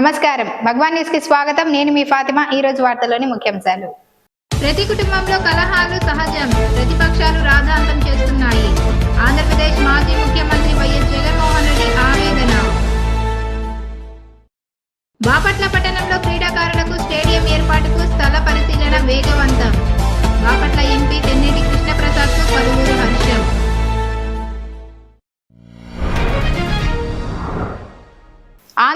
నమస్కారం. భగవాన్ న్యూస్కి స్వాగతం. నేను మీ ఫాతిమా. ఈ రోజు వార్తల్లోని ముఖ్యాంశాలు. ప్రతి కుటుంబంలో కలహాలు సహజం. ప్రతిపక్షాలు రాధాంతం చేస్తున్నాయి. ఆంధ్రప్రదేశ్ మాజీ ముఖ్యమంత్రి వైఎస్ జగన్మోహన్ రెడ్డి ఆవేదన. బాపట్ల పట్టణంలో క్రీడాకారులకు స్టేడియం ఏర్పాటుకు స్థల పరిశీలన వేగవంతం. బాపట్ల ఎంపీ తెన్నేటి కృష్ణప్రసాద్కు పలువురు హర్షం.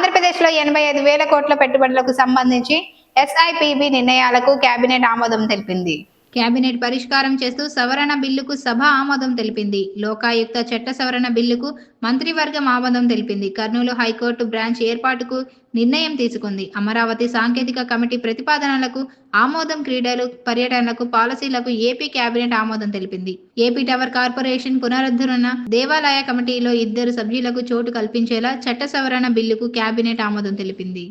ఆంధ్రప్రదేశ్లో ఎనభై ఐదు వేల కోట్ల పెట్టుబడులకు సంబంధించి ఎస్ఐపిబి నిర్ణయాలకు కేబినెట్ ఆమోదం తెలిపింది. కేబినెట్ పరిష్కారం చేస్తూ సవరణ బిల్లుకు సభ ఆమోదం తెలిపింది. లోకాయుక్త చట్ట సవరణ బిల్లుకు మంత్రివర్గం ఆమోదం తెలిపింది. కర్నూలు హైకోర్టు బ్రాంచ్ ఏర్పాటుకు నిర్ణయం తీసుకుంది. అమరావతి సాంకేతిక కమిటీ ప్రతిపాదనలకు ఆమోదం క్రీడలు పర్యటనలకు పాలసీలకు ఏపీ కేబినెట్ ఆమోదం తెలిపింది. ఏపీ టవర్ కార్పొరేషన్ పునరుద్ధరణ దేవాలయ కమిటీలో ఇద్దరు సభ్యులకు చోటు కల్పించేలా చట్ట సవరణ బిల్లుకు కేబినెట్ ఆమోదం తెలిపింది.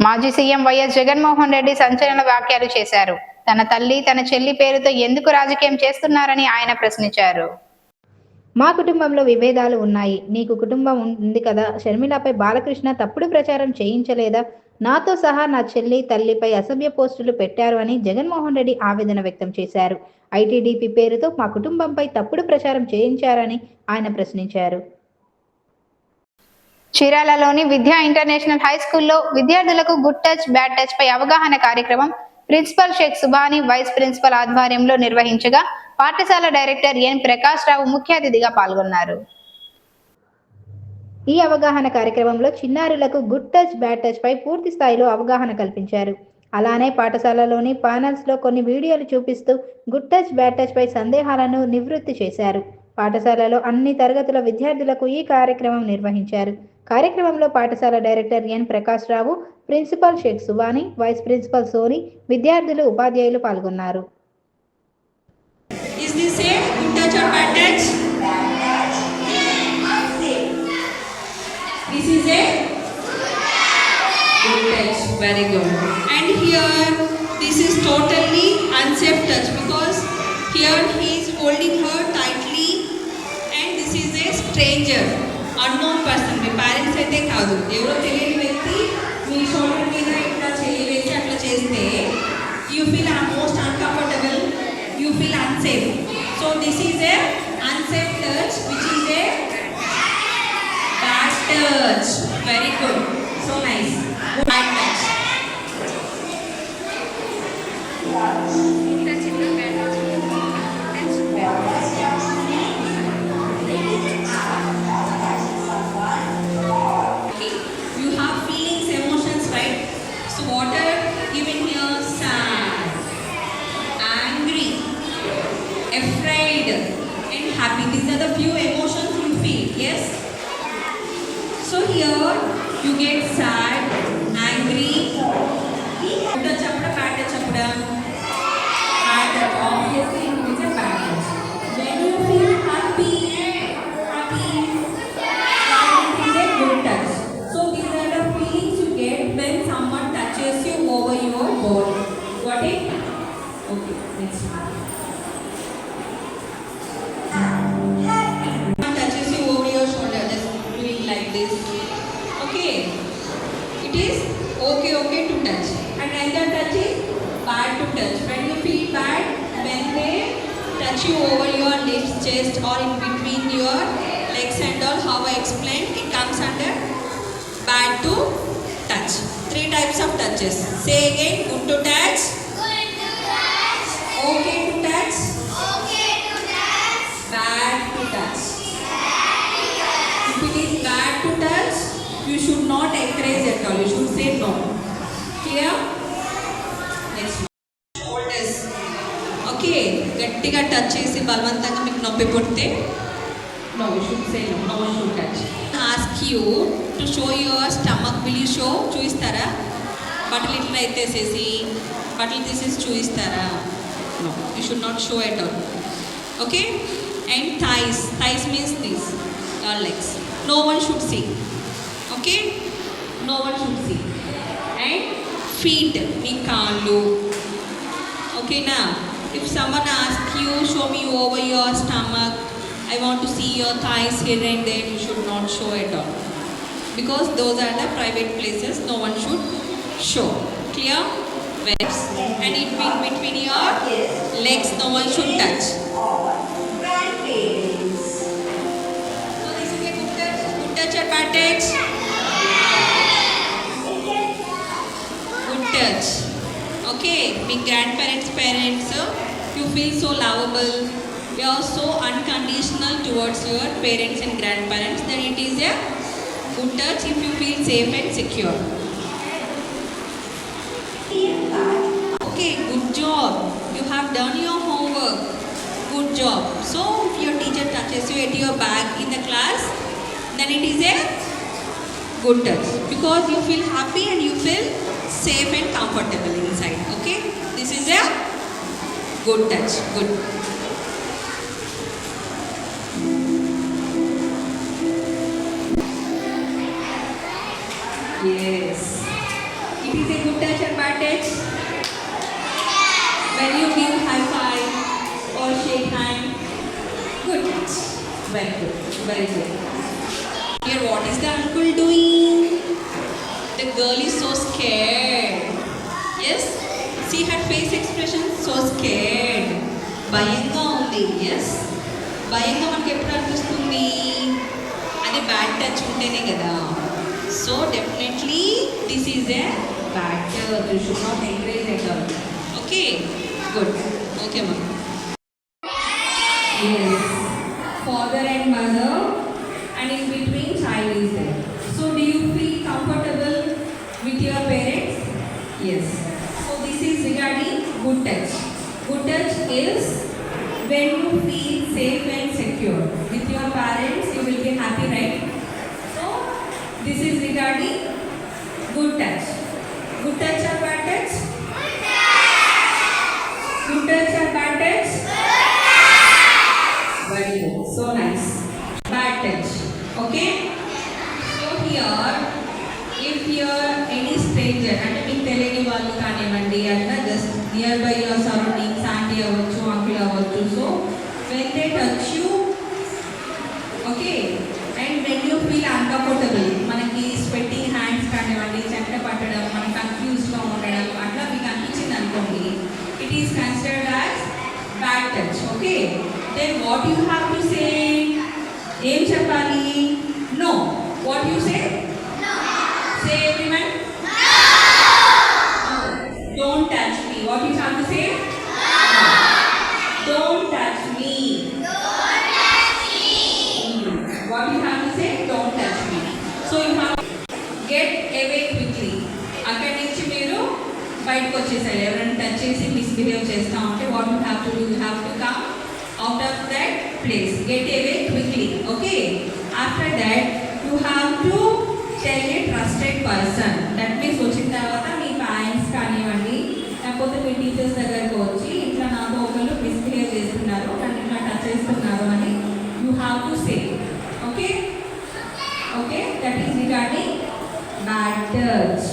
మాజీ సీఎం వైఎస్ జగన్మోహన్ రెడ్డి సంచలన వ్యాఖ్యలు చేశారు. తన తల్లి తన చెల్లి పేరుతో ఎందుకు రాజకీయం చేస్తున్నారని ఆయన ప్రశ్నించారు. మా కుటుంబంలో విభేదాలు ఉన్నాయి. నీకు కుటుంబం ఉంది కదా. షర్మిలపై బాలకృష్ణ తప్పుడు ప్రచారం చేయించలేదా? నాతో సహా నా చెల్లి తల్లిపై అసభ్య పోస్టులు పెట్టారు అని జగన్మోహన్ రెడ్డి ఆవేదన వ్యక్తం చేశారు. ఐటీడీపీ పేరుతో మా కుటుంబంపై తప్పుడు ప్రచారం చేయించారని ఆయన ప్రశ్నించారు. చీరాలలోని విద్యా ఇంటర్నేషనల్ హై స్కూల్లో విద్యార్థులకు గుడ్ టచ్ బ్యాడ్ టచ్ పై అవగాహన కార్యక్రమం principal Shaik Subani vice principal ఆధ్వర్యంలో నిర్వహించగా పాఠశాల డైరెక్టర్ ఎన్ ప్రకాష్ రావు ముఖ్య అతిథిగా పాల్గొన్నారు. ఈ అవగాహన కార్యక్రమంలో చిన్నారులకు గుడ్ టచ్ బ్యాడ్ టచ్ పై పూర్తి స్థాయిలో అవగాహన కల్పించారు. అలానే పాఠశాలలోని పానల్స్లో కొన్ని వీడియోలు చూపిస్తూ గుడ్ టచ్ బ్యాడ్ టచ్ పై సందేహాలను నివృత్తి చేశారు. పాఠశాలలో అన్ని తరగతుల విద్యార్థులకు ఈ కార్యక్రమం నిర్వహించారు. కార్యక్రమంలో పాఠశాల director N. Prakash Rao principal Shaik Subani vice principal Soni విద్యార్థులు ఉపాధ్యాయులు పాల్గొన్నారు. Touch because stranger unknown person me parents అయితే కాదు ఎవరో తెలియని వ్యక్తి మీ షోల్డర్ మీద ఇట్లా చేయి అట్లా చేస్తే you feel most uncomfortable you feel unsafe so this is a unsafe touch which is a bad touch very good so nice bad touch touches. Say again, good to touch. Okay to touch. Bad to touch. If it is bad to touch, you should not encourage at all. You should say no. Clear? Next one. Shoulders. Okay గట్టిగా touch చేసి బలవంతంగా మీకు నొప్పి పుడితే no you should say no no should touch ask you to show your stomach will you show చూపిస్తారా బట్టలు ఇట్లా ఎత్తేసేసి బట్టలు తీసేసి చూపిస్తారా no you should not show at all okay and thighs thighs means this your legs no one should see okay no one should see and feet మీ కాళ్ళు okay now if someone asks you show me over your stomach i want to see your thighs here and there you should not show at all because those are the private places no one should show. Clear? Webs and in be- between your legs no one should touch. So this is a good touch, good touch touch? Good touch. Okay, మీ grandparents, parents, you feel so lovable. You are so unconditional towards your parents and grandparents. Then it is a good touch if you feel safe and secure. Done your homework. Good job. So if your teacher touches you at your back in the class, then it is a good touch because you feel happy and you feel safe and comfortable inside. Okay, this is a good touch. Good. Very good. Here, what is the uncle doing? The girl is so scared. Yes? See her face expression? So scared. భయంగా ఉంది yes భయంగా మనకి ఎప్పుడు అనిపిస్తుంది అది bad touch ఉంటేనే కదా so definitely this is a bad touch you should not encourage at all okay good okay మా this is regarding good touch. Good touch or bad touch? Good touch or bad touch? Very good. So nice. Bad touch. Okay? So here, if you're any stranger, అంటే మీకు తెలియని వాళ్ళు కానివ్వండి అట్లా just near by your surroundings aunty అవ్వచ్చు uncle అవ్వచ్చు so when they touch you okay and when you feel uncomfortable then what you have to say? To ఏం చెప్పాలి no what you say say everyone don't touch me what you have to say don't touch me what you have to say don't touch me so you have get away quickly అక్కడి నుంచి మీరు బయటకు వచ్చేసారు ఎవరైనా touch చేసి misbehave చేస్తా ఉంటే what you have to do you have to come out of place. Get away quickly. Okay. Okay after you have to to a a trusted person means వచ్చిన తర్వాత మీ పేరెంట్స్ కానివ్వండి లేకపోతే మీ టీచర్స్ దగ్గరకు వచ్చి ఇట్లా నాతో ఒకళ్ళు మిస్బిహేవ్ చేస్తున్నారు నన్ను ఇట్లా టచ్ చేస్తున్నారు అని you have to say okay okay that is regarding bad touch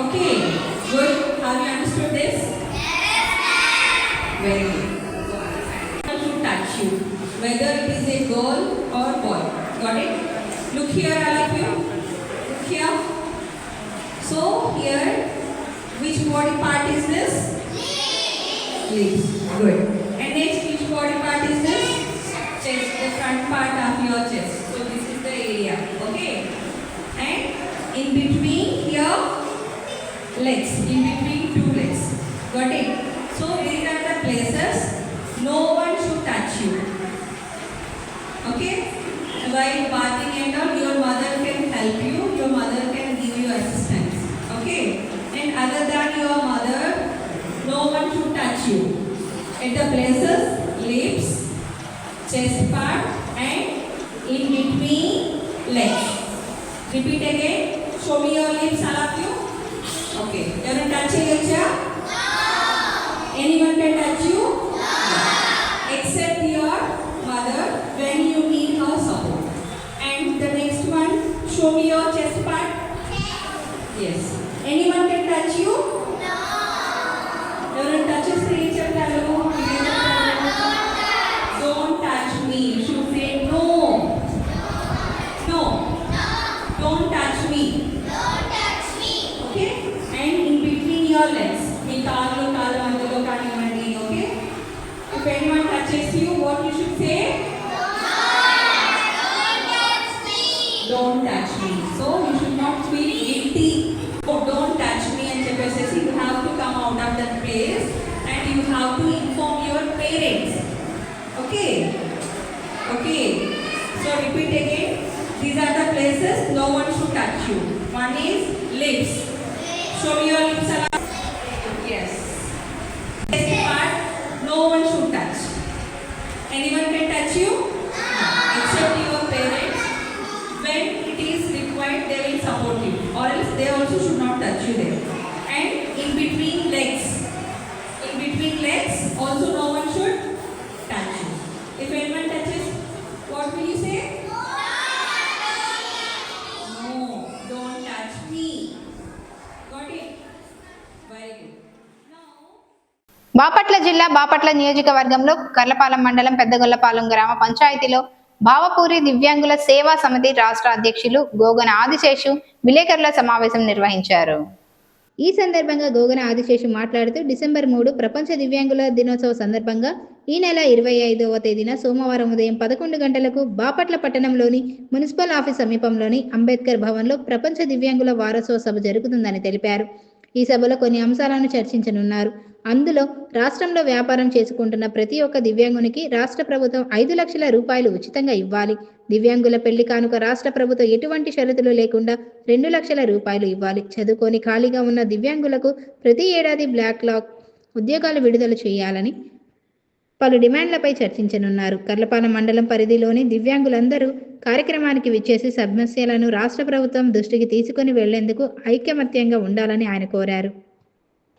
okay Here, all of you. Here. So here, which body part is this? Lips. Good. And next, which body part is this? Chest, the front part of your chest. So this is the area. Okay. And in between here, legs. In between two legs. Got it? So these are the places no one should touch you. Okay? While bathing and all, your mother can help you. Your mother can give you assistance. Okay? And other than your mother, no one statue at the places lips, chest part and in between legs. Repeat again. Show me your lips, all of you. Okay. You're touching your chair? Anyone? say? Don't touch me. So you should not feel guilty. Oh, don't touch me and Chepesesi, you have to come out of that place and you have to inform your parents. Okay? Okay. So repeat again. These are the places no one should touch you. One is lips. Show me your lips. Yes. Second part, no one should Anyone can touch you? Except your parents. When it is required, they will support you. Or else they also should not touch you there. And in between legs. Bapatla జిల్లా బాపట్ల నియోజకవర్గంలో కర్లపాలెం మండలం పెద్దగొల్లపాలెం గ్రామ పంచాయతీలో భావపూరి దివ్యాంగుల సేవా సమితి రాష్ట్ర అధ్యక్షులు గోగన ఆదిశేషు విలేకరుల సమావేశం నిర్వహించారు. ఈ సందర్భంగా గోగన ఆదిశేషు మాట్లాడుతూ డిసెంబర్ మూడు ప్రపంచ దివ్యాంగుల దినోత్సవ సందర్భంగా ఈ నెల ఇరవై ఐదవ తేదీన సోమవారం ఉదయం పదకొండు గంటలకు బాపట్ల పట్టణంలోని మున్సిపల్ ఆఫీస్ సమీపంలోని అంబేద్కర్ భవన్లో ప్రపంచ దివ్యాంగుల వారోత్సవ సభ జరుగుతుందని తెలిపారు. ఈ సభలో కొన్ని అంశాలను చర్చించనున్నారు. అందులో రాష్ట్రంలో వ్యాపారం చేసుకుంటున్న ప్రతి ఒక్క దివ్యాంగునికి రాష్ట్ర ప్రభుత్వం ఐదు లక్షల రూపాయలు ఉచితంగా ఇవ్వాలి. దివ్యాంగుల పెళ్ళి కానుక రాష్ట్ర ప్రభుత్వం ఎటువంటి షరతులు లేకుండా రెండు లక్షల రూపాయలు ఇవ్వాలి. చదువుకొని ఖాళీగా ఉన్న దివ్యాంగులకు ప్రతి ఏడాది బ్లాక్ లాక్ ఉద్యోగాలు విడుదల చేయాలని పలు డిమాండ్లపై చర్చించనున్నారు. కర్లపాల మండలం పరిధిలోని దివ్యాంగులందరూ కార్యక్రమానికి విచ్చేసి సమస్యలను రాష్ట్ర ప్రభుత్వం దృష్టికి తీసుకుని వెళ్ళేందుకు ఐకమత్యంగా ఉండాలని ఆయన కోరారు.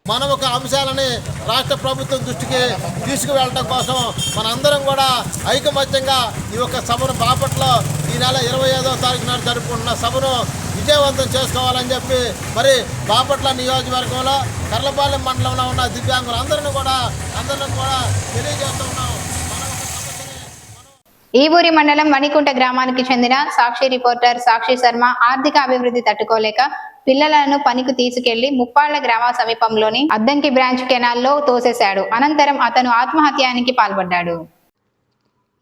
మనం ఒక అంశాలని రాష్ట్ర ప్రభుత్వం దృష్టికి తీసుకువెళ్ళడం కోసం మనందరం కూడా ఐకమత్యంగా ఈ యొక్క సభను బాపట్లో ఈ నెల ఇరవై ఐదవ తారీఖు నాడు జరుపుకుంటున్న సభను విజయవంతం చేసుకోవాలని చెప్పి మరి బాపట్ల నియోజకవర్గంలో కర్లపాలెం మండలంలో ఉన్న దివ్యాంగులందరినీ కూడా అందరిని కూడా తెలియజేస్తూ ఉన్నాం. ఈ ఊరి మండలం మణికుంట గ్రామానికి చెందిన సాక్షి రిపోర్టర్ సాక్షి శర్మ ఆర్థిక అభివృద్ధి తట్టుకోలేక పిల్లలను పనికి తీసుకెళ్ళి ముప్పాళ్ళ గ్రామ సమీపంలోని అద్దంకి బ్రాంచ్ కెనాల్లో తోసేశాడు. అనంతరం అతను ఆత్మహత్యానికి పాల్పడ్డాడు.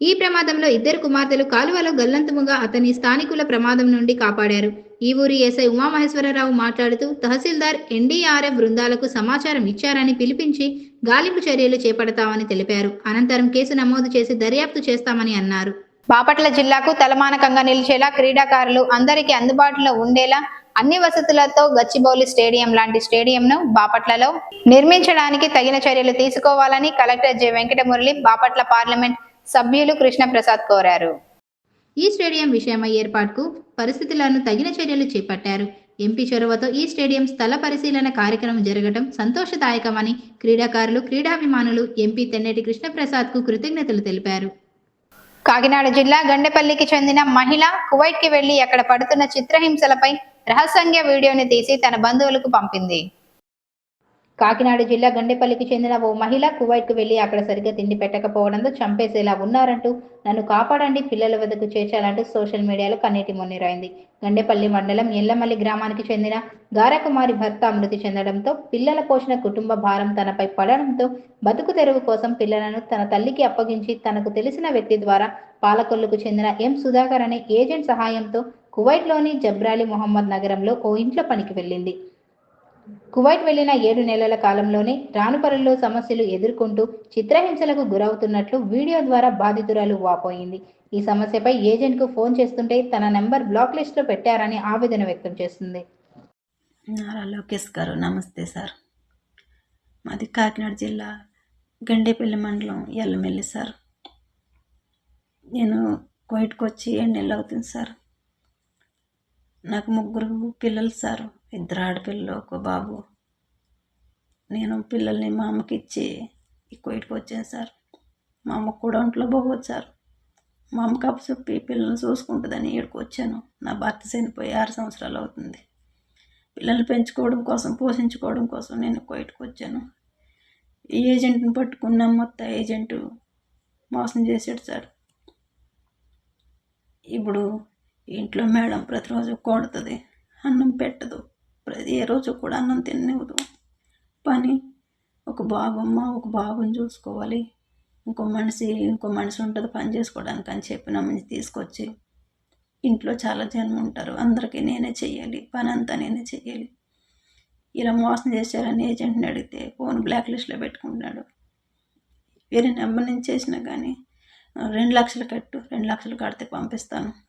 ఈ ప్రమాదంలో ఇద్దరు కుమార్తెలు కాలువలో గల్లంతముగా అతని స్థానికుల ప్రమాదం నుండి కాపాడారు. ఈ ఊరి ఎస్ఐ ఉమామహేశ్వరరావు మాట్లాడుతూ తహసీల్దార్ ఎన్డీఆర్ఎఫ్ బృందాలకు సమాచారం ఇచ్చారని పిలిపించి గాలింపు చర్యలు చేపడతామని తెలిపారు. అనంతరం కేసు నమోదు చేసి దర్యాప్తు చేస్తామని అన్నారు. బాపట్ల జిల్లాకు తలమానకంగా నిలిచేలా క్రీడాకారులు అందరికీ అందుబాటులో ఉండేలా అన్ని వసతులతో గచ్చిబౌలి స్టేడియం లాంటి స్టేడియంను బాపట్లలో నిర్మించడానికి తగిన చర్యలు తీసుకోవాలని collector J. Venkatamurali Bapatla parliament సభ్యులు కృష్ణప్రసాద్ కోరారు. ఈ స్టేడియం విషయమై ఏర్పాటుకు పరిస్థితులను తగిన చర్యలు చేపట్టారు. ఎంపీ చొరవతో ఈ స్టేడియం స్థల పరిశీలన కార్యక్రమం జరగడం సంతోషదాయకమని క్రీడాకారులు క్రీడాభిమానులు ఎంపీ తెన్నేటి కృష్ణప్రసాద్కు కృతజ్ఞతలు తెలిపారు. కాకినాడ జిల్లా గండెపల్లికి చెందిన మహిళ కువైట్కి వెళ్ళి అక్కడ పడుతున్న చిత్రహింసలపై రహస్యంగా వీడియోని తీసి తన బంధువులకు పంపింది. కాకినాడ జిల్లా గండెపల్లికి చెందిన ఓ మహిళ కువైట్కు వెళ్ళి అక్కడ సరిగ్గా తిండి పెట్టకపోవడంతో చంపేసేలా ఉన్నారంటూ నన్ను కాపాడండి పిల్లల వద్దకు చేర్చాలంటూ సోషల్ మీడియాలో కన్నీటి మున్నీరైంది. గండెపల్లి మండలం ఎల్లమల్లి గ్రామానికి చెందిన గారకుమారి భర్త మృతి చెందడంతో పిల్లల పోషణ కుటుంబ భారం తనపై పడడంతో బతుకు తెరువు కోసం పిల్లలను తన తల్లికి అప్పగించి తనకు తెలిసిన వ్యక్తి ద్వారా పాలకొల్లుకు చెందిన ఎం సుధాకర్ అనే ఏజెంట్ సహాయంతో కువైట్లోని జబ్రాలి మొహమ్మద్ నగరంలో ఓ ఇంట్లో పనికి వెళ్ళింది. కువైట్ వెళ్ళిన ఏడు నెలల కాలంలోనే రానుపరుల్లో సమస్యలు ఎదుర్కొంటూ చిత్రహింసలకు గురవుతున్నట్లు వీడియో ద్వారా బాధితురాలు వాపోయింది. ఈ సమస్యపై ఏజెంట్కు ఫోన్ చేస్తుంటే తన నెంబర్ బ్లాక్ లిస్ట్లో పెట్టారని ఆవేదన వ్యక్తం చేస్తుంది. నారా లోకేష్ గారు నమస్తే సార్. మాది కాకినాడ జిల్లా గండేపల్లి మండలం ఎల్లమెల్లి సార్. నేను కువైట్కి వచ్చి ఏడు నెలలు అవుతుంది సార్. నాకు ముగ్గురు పిల్లలు సార్. ఇద్దరు ఆడపిల్లలు ఒక బాబు. నేను పిల్లల్ని మా అమ్మకి ఇచ్చి ఈ వచ్చాను సార్. మా అమ్మ కూడా ఒంట్లో బాగోదు సార్. మా అమ్మకి అప్పు చెప్పి పిల్లల్ని చూసుకుంటుందని ఇక్కడికి వచ్చాను. నా భర్త చనిపోయి ఆరు సంవత్సరాలు అవుతుంది. పిల్లల్ని పెంచుకోవడం కోసం పోషించుకోవడం కోసం నేను కోయిట్కి వచ్చాను. ఈ ఏజెంట్ని పట్టుకున్న మొత్తం ఏజెంటు మోసం చేశాడు సార్. ఇప్పుడు ఇంట్లో మేడం ప్రతిరోజు కొడుతుంది అన్నం పెట్టదు ప్రతి రోజు కూడా అన్నం తినవదు పని ఒక బాబమ్మ ఒక బాబుని చూసుకోవాలి. ఇంకో మనిషి ఇంకో మనిషి ఉంటుంది పని చేసుకోవడానికి అని చెప్పి నమ్మని తీసుకొచ్చి ఇంట్లో చాలా జనం ఉంటారు. అందరికీ నేనే చెయ్యాలి పని అంతా నేనే చెయ్యాలి. ఇలా మోసం చేశారని ఏజెంట్ని అడిగితే ఫోన్ బ్లాక్ లిస్ట్లో పెట్టుకుంటున్నాడు. వేరే నెంబర్ నుంచి చేసినా కానీ రెండు లక్షలు కట్టు రెండు లక్షలు కడితే పంపిస్తాను.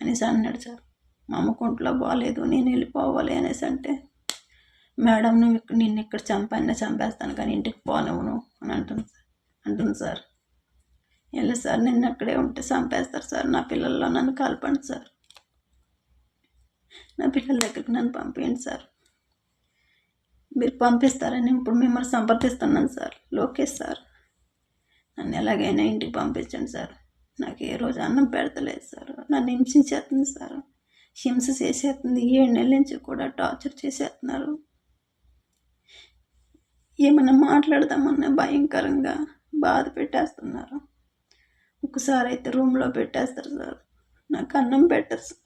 అనేసి అన్నాడు సార్. మా అమ్మకు ఒంట్లో బాగాలేదు నేను వెళ్ళిపోవాలి అనేసి అంటే మేడం నువ్వు నిన్ను ఇక్కడ చంపానే చంపేస్తాను కానీ ఇంటికి పోనివ్వను అని అంటుంది సార్. అంటుంది సార్. వెళ్ళి సార్ నిన్న అక్కడే ఉంటే చంపేస్తారు సార్ నా పిల్లల్లో నన్ను కలపండి సార్. నా పిల్లల దగ్గరికి నన్ను పంపించండి సార్. మీరు పంపిస్తారని ఇప్పుడు మిమ్మల్ని సంప్రదిస్తున్నాను సార్. లోకేష్ సార్ నన్ను ఎలాగైనా ఇంటికి పంపించండి సార్. నాకు ఏ రోజు అన్నం పెడతలేదు సార్. నన్ను హింసించేస్తుంది సార్. హింస చేసేస్తుంది. ఏడు నెలల నుంచి కూడా టార్చర్ చేసేస్తున్నారు. ఏమైనా మాట్లాడదామన్నా భయంకరంగా బాధ పెట్టేస్తున్నారు. ఒకసారి అయితే రూమ్లో పెట్టేస్తారు సార్. నాకు అన్నం పెట్టరు సార్.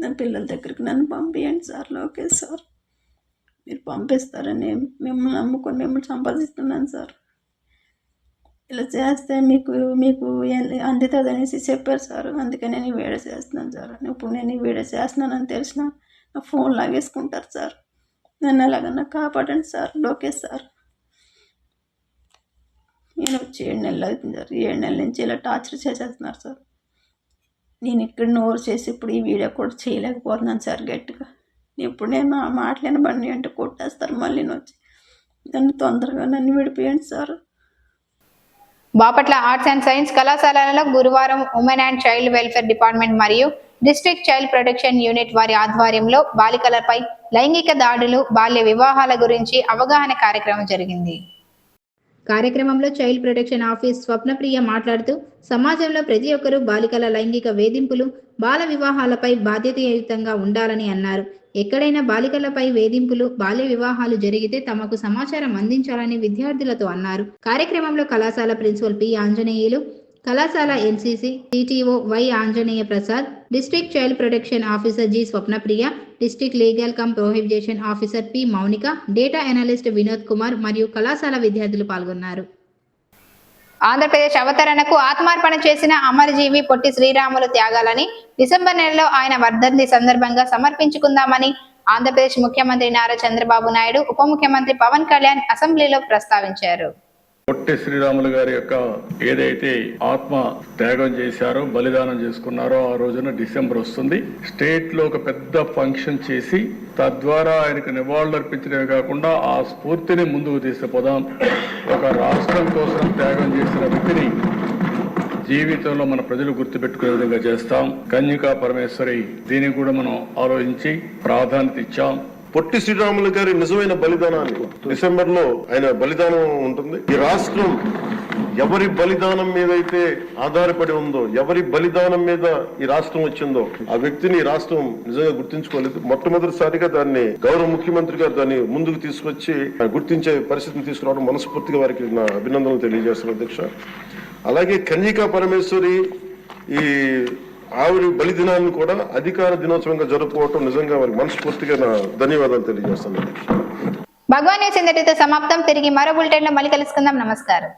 నా పిల్లల దగ్గరికి నన్ను పంపించండి సార్ లోకేష్ సార్. మీరు పంపిస్తారని మిమ్మల్ని నమ్ముకొని మిమ్మల్ని సంపాదిస్తున్నాను సార్. ఇలా చేస్తే మీకు మీకు అందుతుంది అనేసి చెప్పారు సార్ అందుకని నేను ఈ వీడియో చేస్తున్నాను సార్ ఇప్పుడు నేను ఈ వీడియో చేస్తున్నానని తెలిసిన నా ఫోన్ లాగేసుకుంటారు సార్. నన్ను ఎలాగన్నా కాపాడండి సార్ లోకేష్ సార్. నేను వచ్చి ఏడు నెలలు అవుతుంది సార్. ఏడు నెలల నుంచి ఇలా టార్చర్ చేసేస్తున్నారు సార్. నేను ఇక్కడ నోరు చేసి ఇప్పుడు ఈ వీడియో కూడా చేయలేకపోతున్నాను సార్ గట్టిగా. ఇప్పుడు నేను నా మాటలేని బండి అంటే కొట్టేస్తారు మళ్ళీ వచ్చి. నన్ను తొందరగా నన్ను విడిపోయండి sir. Bapatla arts and science కళాశాలలో గురువారం women and child welfare department మరియు డిస్ట్రిక్ట్ చైల్డ్ ప్రొటెక్షన్ యూనిట్ వారి ఆధ్వర్యంలో బాలికలపై లైంగిక దాడులు బాల్య వివాహాల గురించి అవగాహన కార్యక్రమం జరిగింది. కార్యక్రమంలో చైల్డ్ ప్రొటెక్షన్ ఆఫీస్ స్వప్నప్రియ మాట్లాడుతూ సమాజంలో ప్రతి ఒక్కరూ బాలికల లైంగిక వేధింపులు బాల వివాహాలపై బాధ్యతయుతంగా ఉండాలని అన్నారు. ఎక్కడైనా బాలికలపై వేధింపులు బాల్య వివాహాలు జరిగితే తమకు సమాచారం అందించాలని విద్యార్థులతో అన్నారు. కార్యక్రమంలో కళాశాల ప్రిన్సిపల్ పి ఆంజనేయులు కళాశాల NCC CTO Y Anjaneya Prasad district child protection officer G Swapnapriya district legal cum prohibition officer P Mounika data analyst Vinod Kumar మరియు కళాశాల విద్యార్థులు పాల్గొన్నారు. ఆంధ్రప్రదేశ్ అవతరణకు ఆత్మార్పణ చేసిన అమరజీవి పొట్టి శ్రీరాములు త్యాగాలని డిసెంబర్ నెలలో ఆయన వర్ధంతి సందర్భంగా సమర్పించుకుందామని ఆంధ్రప్రదేశ్ ముఖ్యమంత్రి నారా చంద్రబాబు నాయుడు ఉప ముఖ్యమంత్రి పవన్ కళ్యాణ్ అసెంబ్లీలో ప్రస్తావించారు. పొట్టి శ్రీరాములు గారి యొక్క ఏదైతే ఆత్మ త్యాగం చేశారో బలిదానం చేసుకున్నారో ఆ రోజున డిసెంబర్ వస్తుంది. స్టేట్లో ఒక పెద్ద ఫంక్షన్ చేసి తద్వారా ఆయనకు నివాళులు అర్పించడమే కాకుండా ఆ స్ఫూర్తిని ముందుకు తీసుకుపోదాం. ఒక రాష్ట్రం కోసం త్యాగం చేసిన వ్యక్తిని జీవితంలో మన ప్రజలు గుర్తుపెట్టుకునే విధంగా చేస్తాం. కన్యకా పరమేశ్వరి దీనికి కూడా మనం ఆలోచించి ప్రాధాన్యత ఇచ్చాం. పొట్టి శ్రీరాములు గారి నిజమైన బలిదానాన్ని. డిసెంబర్లో ఆయన బలిదానం ఉంటుంది. ఈ రాష్ట్రం ఎవరి బలిదానం మీద అయితే ఆధారపడి ఉందో ఎవరి బలిదానం మీద ఈ రాష్ట్రం వచ్చిందో ఆ వ్యక్తిని రాష్ట్రం నిజంగా గుర్తించుకోలేదు. మొట్టమొదటిసారిగా దాన్ని గౌరవ ముఖ్యమంత్రి గారు దాన్ని ముందుకు తీసుకొచ్చి గుర్తించే పరిస్థితిని తీసుకురావడం మనస్ఫూర్తిగా వారికి నా అభినందనలు తెలియజేస్తున్నాను అధ్యక్ష. అలాగే కన్యకా పరమేశ్వరి ఈ ఆవిడ బలిదినాన్ని కూడా అధికార దినోత్సవంగా జరుపుకోవటం నిజంగా వారికి మనస్ఫూర్తిగా నా ధన్యవాదాలు తెలియజేస్తాను. భగవాన్ న్యూస్ సమాప్తం. తిరిగి మరో బులెటిన్లో మళ్ళీ కలుసుకుందాం. నమస్కారం.